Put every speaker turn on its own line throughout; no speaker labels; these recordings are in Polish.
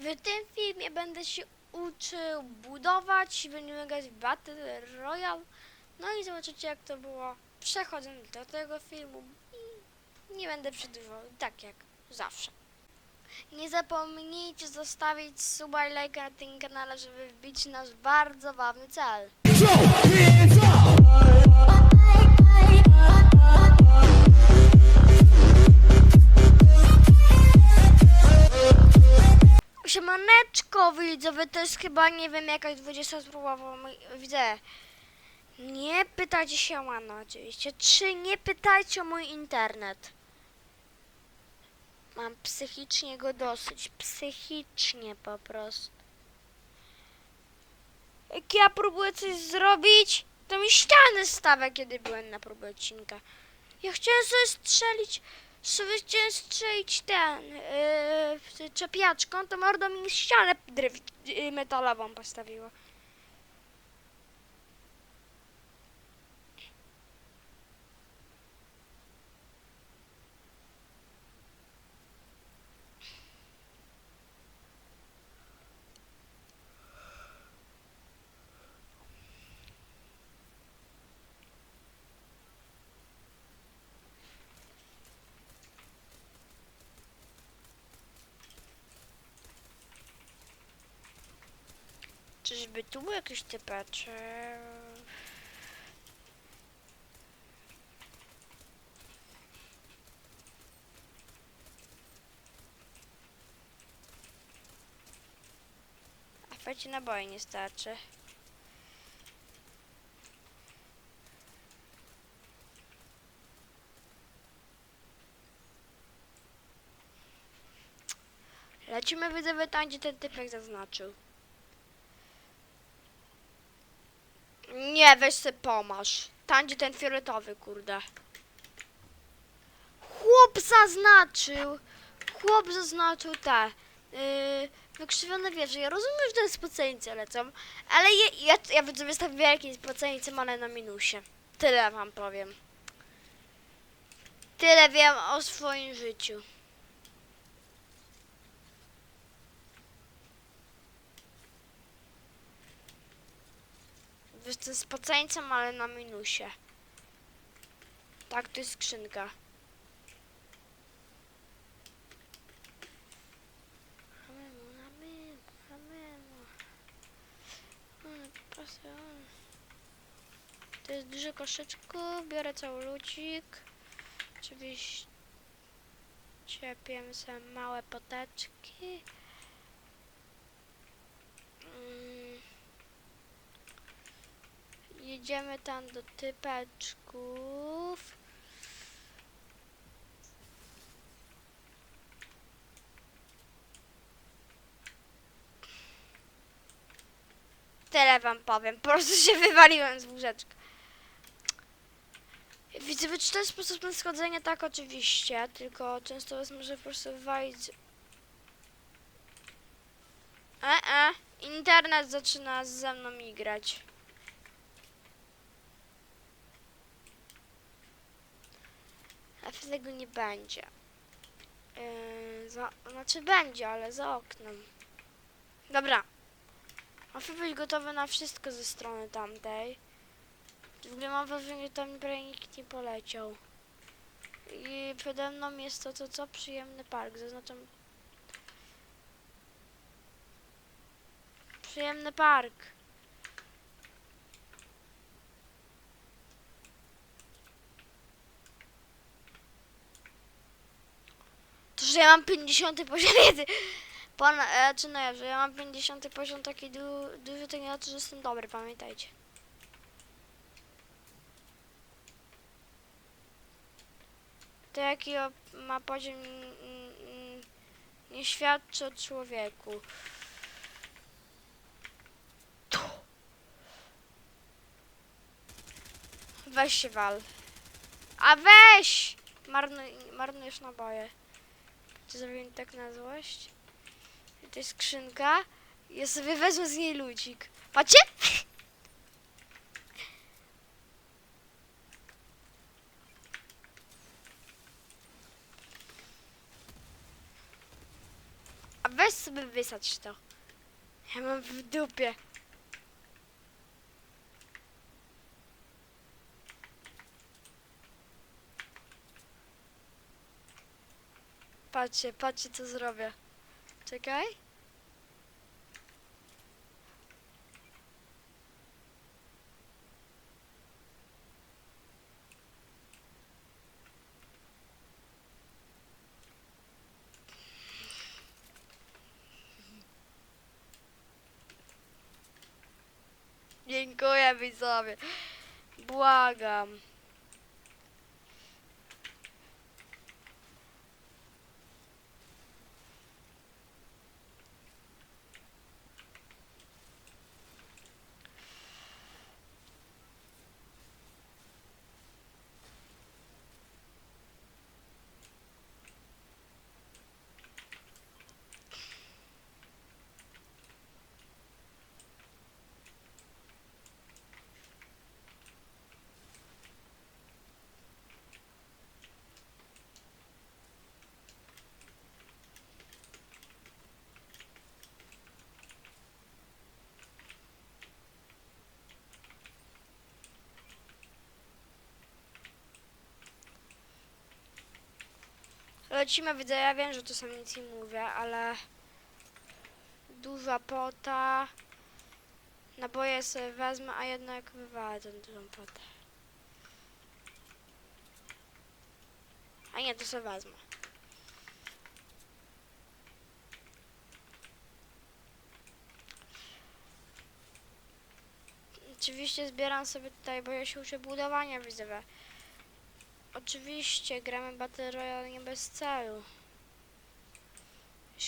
W tym filmie będę się uczył budować, będziemy grać w Battle Royale. No i zobaczycie jak to było. Przechodząc do tego filmu i nie będę przedłużał, tak jak zawsze. Nie zapomnijcie zostawić suba i lajka na tym kanale, żeby wbić nasz bardzo zabawny cel. Siemaneczko widzowie, to jest chyba, nie wiem, jakaś 20 spróba, widzę. Nie pytajcie się o Mano oczywiście. Czy nie pytajcie o mój internet? Mam psychicznie go dosyć. Psychicznie po prostu. Jak ja próbuję coś zrobić, to mi ściany stawia, kiedy byłem na próbie odcinka. Ja chciałem sobie strzelić, strzelić ten, yy, czepiaczką, to mordo mi ścianę yy, metalową postawiło. Czyżby tu był jakiś typacze? A fajcie naboje nie starczy. Lecimy widzowie tam, gdzie ten typek zaznaczył. Nie, weź se pomasz. Tam, ten fioletowy, kurde. Chłop zaznaczył. Chłop zaznaczył te. Yy, wykrzywione wieże. Ja rozumiem, że to jest spocenice lecą, ale je, ja, ja widzę wystawię wielkie spocenice, ale na minusie. Tyle wam powiem. Tyle wiem o swoim życiu. Wiesz, jest spoceńcem, ale na minusie. Tak, to jest skrzynka. To jest duży koszyczku, biorę cały lucik. Oczywiście ciepiemy sobie małe poteczki. Mm. Jedziemy tam do typeczków. Tyle wam powiem. Po prostu się wywaliłem z łóżeczka. Widzę, czy to jest sposób na schodzenie? Tak, oczywiście. Tylko często was może po prostu wywalić. E, e. Internet zaczyna ze mną igrać. A tego nie będzie. Yy, za, znaczy będzie, ale za oknem. Dobra. Muszę być gotowy na wszystko ze strony tamtej. W ogóle mam wrażenie, że tam prawie nikt nie poleciał. I przede mną jest to co? Przyjemny park. Zaznaczam... Przyjemny park. To, że ja mam 50 poziom wiedzy. Pan, e, czy nie, że ja mam 50 poziom taki du, duży, to nie znaczy, że jestem dobry, pamiętajcie. To jaki ma poziom nie świadczy o człowieku. Tu. Weź się wal. A weź! Marnuj, marnujesz naboje. Czy zrobiłem tak na złość? To jest skrzynka. Ja sobie wezmę z niej lucik. Macie? A weź sobie wysać to. Ja mam w dupie. Patrzcie, patrzcie co zrobię. Czekaj. Dziękuję widzowie. Błagam. Lecimy, widzę, ja wiem, że to sam nic nie mówię, ale duża pota. Naboje sobie wezmę, a jednak wywalę tę dużą potę. A nie, to sobie wezmę. Oczywiście zbieram sobie tutaj, bo ja się uczę budowania widzowie. Oczywiście gramy Battle Royale nie bez celu.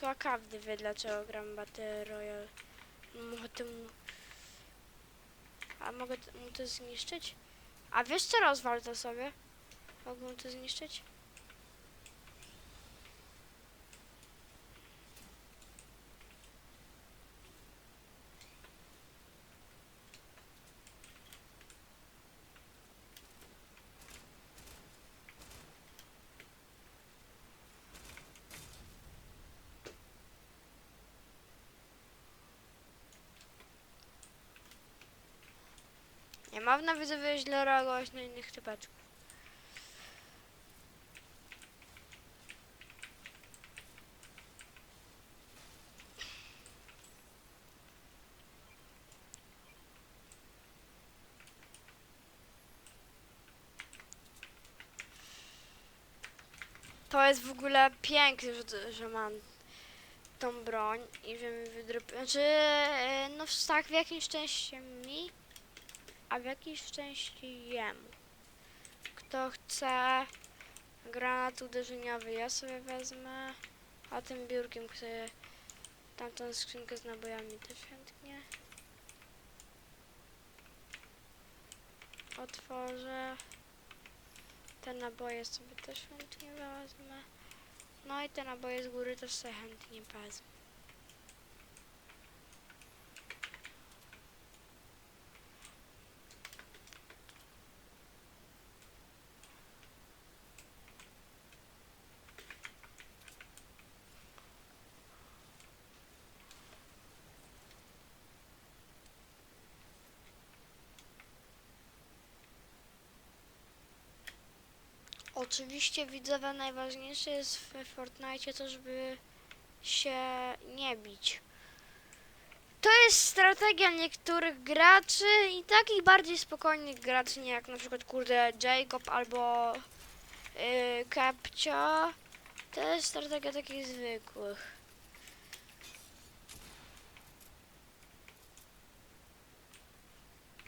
Chyba każdy wie dlaczego gram Battle Royale. Mogę tym... A mogę mu to zniszczyć? A wiesz co rozwal to sobie? Mogę mu to zniszczyć? Na widzowie źle reagować na innych typeczków. To jest w ogóle piękne, że, że mam tą broń i że mi wydrobił. Znaczy, e, no tak w jakimś szczęście mi, a w jakimś szczęście jemu. Kto chce granat uderzeniowy, ja sobie wezmę, a tym biurkiem sobie tamtą skrzynkę z nabojami też chętnie otworzę. Te naboje sobie też chętnie wezmę. No i te naboje z góry też sobie chętnie wezmę. Oczywiście widzowie najważniejsze jest w Fortnite to, żeby się nie bić. To jest strategia niektórych graczy i takich bardziej spokojnych graczy, nie jak na przykład kurde Jacob albo yy, Kepcio. To jest strategia takich zwykłych.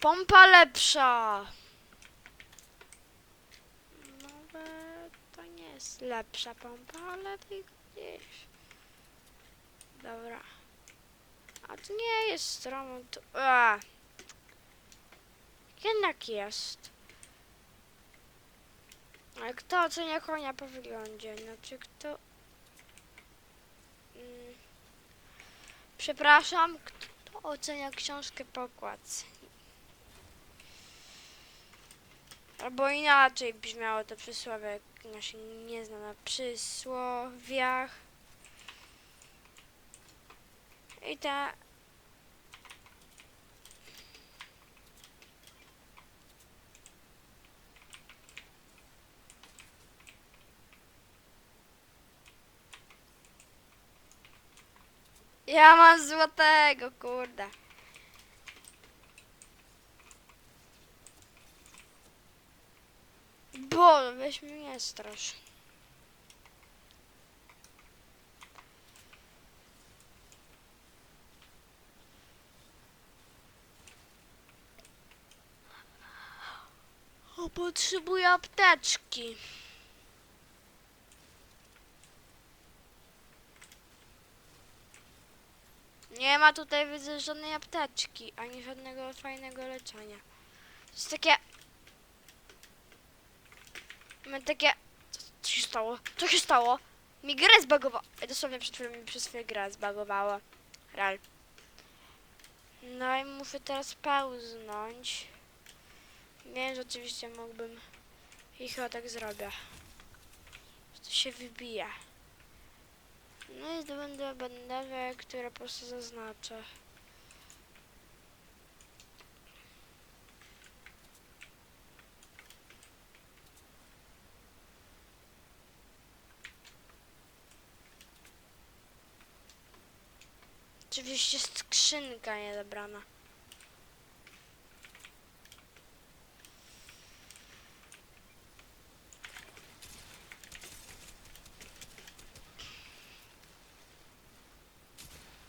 Pompa lepsza. Nowe to nie jest lepsza pompa, ale tylko gdzieś. Dobra. A to nie jest stromo, to... Jednak jest. Ale kto ocenia konia po wyglądzie? Znaczy kto... Mm. Przepraszam, kto ocenia książkę po okładce? Albo inaczej brzmiało to przysłowie, jak się nie na przysłowiach. I te... Ja mam złotego, kurde. Bo, weź mnie nie strasz. O, potrzebuję apteczki. Nie ma tutaj widzę żadnej apteczki, ani żadnego fajnego leczenia. To jest takie... Mam takie... Co, się stało? Co się stało? Mi grę zbagowało. Dosłownie przed chwilą mi przez chwilę grę zbagowała. Real. No i muszę teraz pauznąć. Wiem, że oczywiście mógłbym i chyba tak zrobię. To się wybije. No i zdobędę bandaże, które po prostu zaznaczę. Oczywiście skrzynka niedobrana.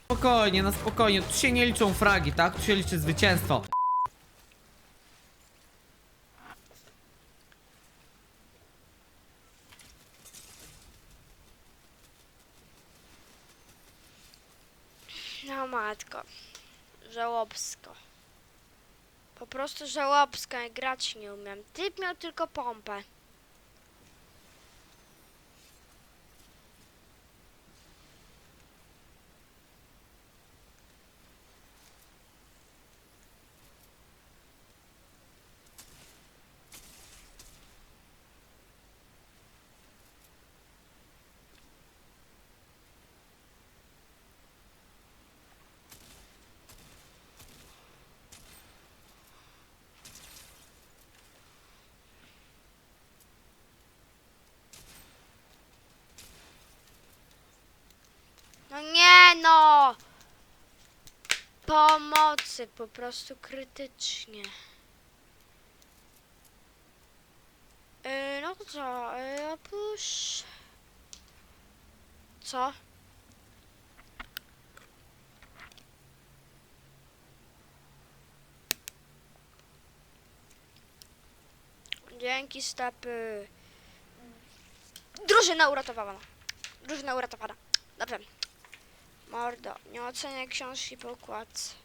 Spokojnie, na spokojnie, tu się nie liczą fragi, tak? Tu się liczy zwycięstwo.
No matko. Żałobsko. Po prostu żałobsko, jak grać nie umiem. Typ miał tylko pompę. No nie no! Pomocy, po prostu krytycznie. Yy, no co? Yy, opuść. Co? Dzięki stepy. Drużyna uratowana. Drużyna uratowana. Dobrze. Mordo, nie ocenię książki po okładce.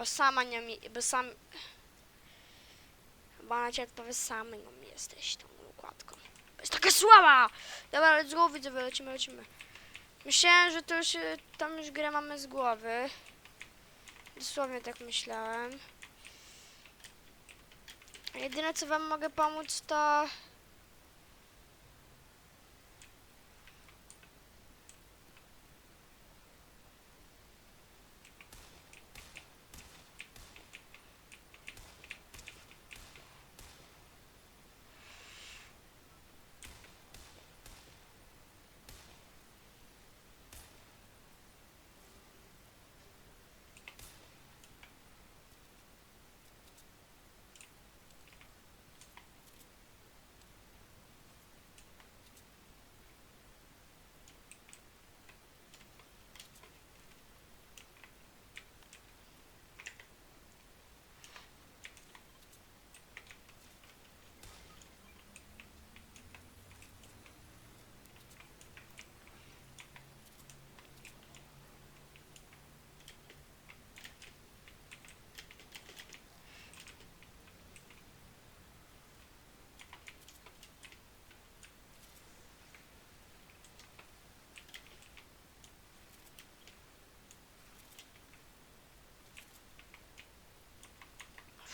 Bo sama nie mi, bo sam... Bo na ciebie odpowie sam nią jesteś tą układką. Jest taka słaba! Dobra, let's go, widzowie, lecimy, lecimy. Myślałem, że to już, y, tam już grę mamy z głowy. Dosłownie tak myślałem. Jedyne co wam mogę pomóc to...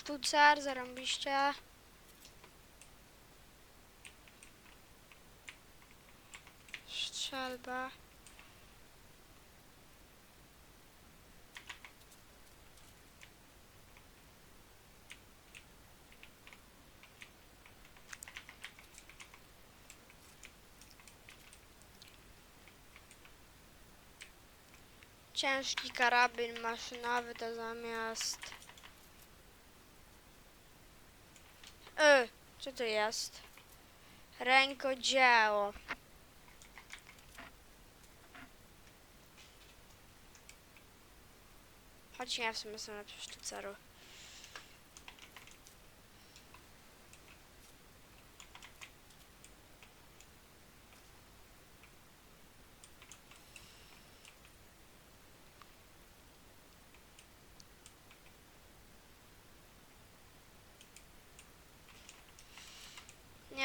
sztucer, zarąbiście. Strzelba. ciężki karabin maszynowy to zamiast Y, co to jest? Rękodzieło. Choć ja w sumie jestem lepszy w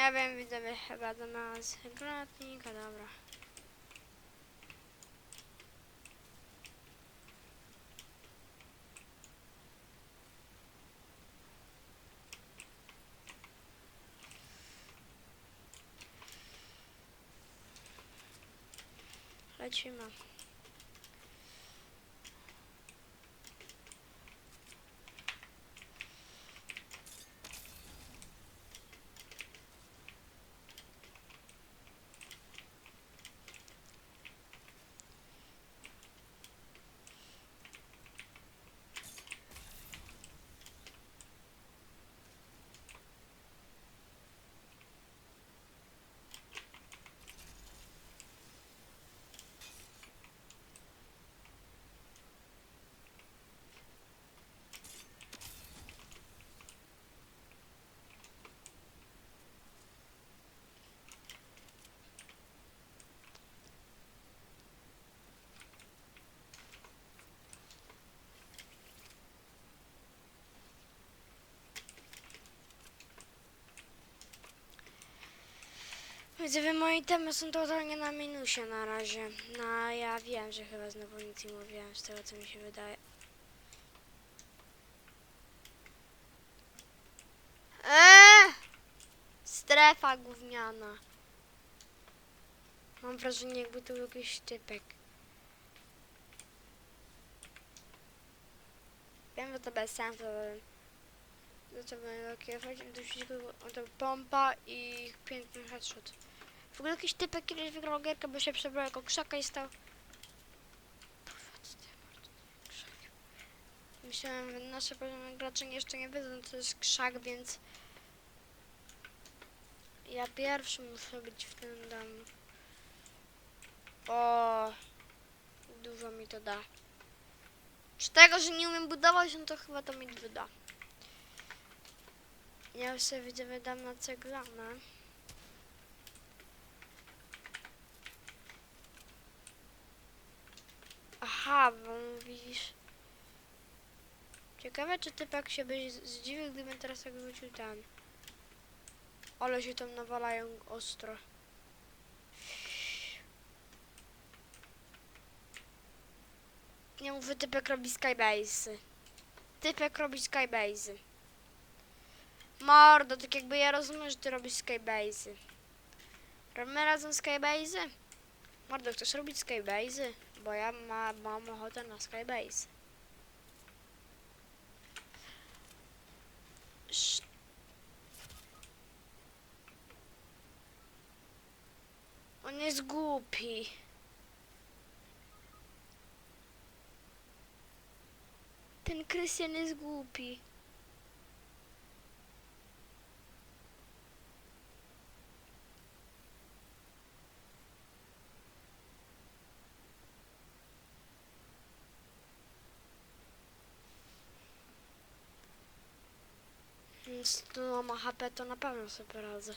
sztuceru. Nie wiem, widzowie chyba do nas granatnika, dobra. Lecimy. Widzowie, moje temy są totalnie na minusie na razie. No, ja wiem, że chyba znowu nic nie mówiłem z tego, co mi się wydaje. Eee! Strefa gówniana. Mam wrażenie, jakby to był jakiś typek. Wiem, że to bez sensu, co będę kierować? Do wszystkiego, to pompa i piękny headshot. W ogóle jakiś typek kiedyś wygrał gierkę, bo się przebrał jako krzaka i stał... Myślałem, że nasze poziomy gracze jeszcze nie wiedzą, co jest krzak, więc... Ja pierwszy muszę być w tym domu. O, dużo mi to da. Z tego, że nie umiem budować, no to chyba to mi wyda. Ja już sobie widzę, wydam na ceglanę. Bo mówisz... Ciekawe, czy typek się byś zdziwił, gdybym teraz tak wrócił ten. Ale się tam nawalają ostro. Nie mówię, typek robi skybase'y. Typek robi skybase'y. Mordo, tak jakby ja rozumiem, że ty robisz skybase'y. Robimy razem skybase'y? Mordo, chcesz robić skybase'y? Bo ja ma, mam ochotę na skybase. Sz- On jest głupi. Ten Krystian jest głupi. Więc tu ma HP, to na pewno sobie poradzę.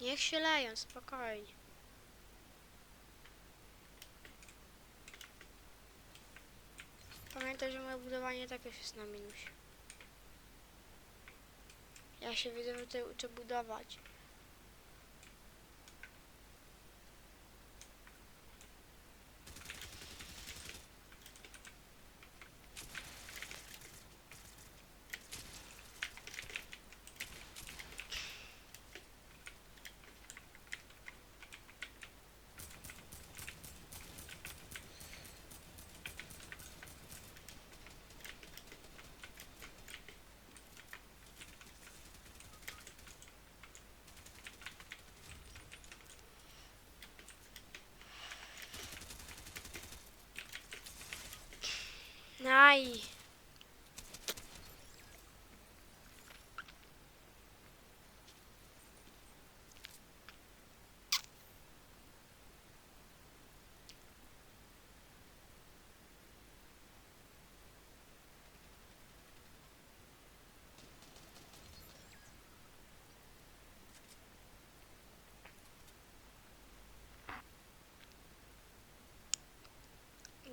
Niech się leją, spokojnie. Pamiętaj, że moje budowanie tak już jest na minusie. Ja się widzę, że tutaj uczę budować.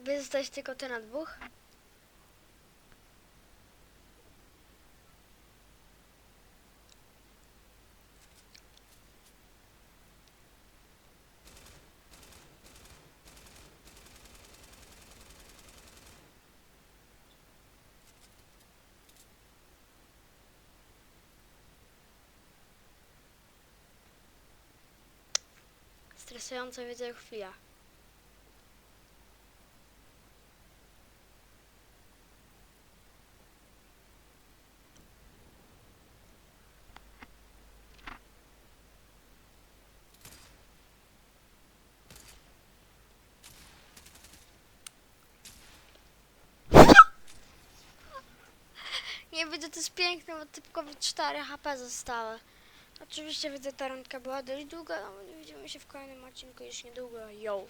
Wy tylko ty na dwóch? Stresująca wiedzę chwila. Widzę, to jest piękne, bo typkowi 4 HP zostały. Oczywiście widzę, ta rundka była dość długa, no widzimy się w kolejnym odcinku już niedługo. Yo!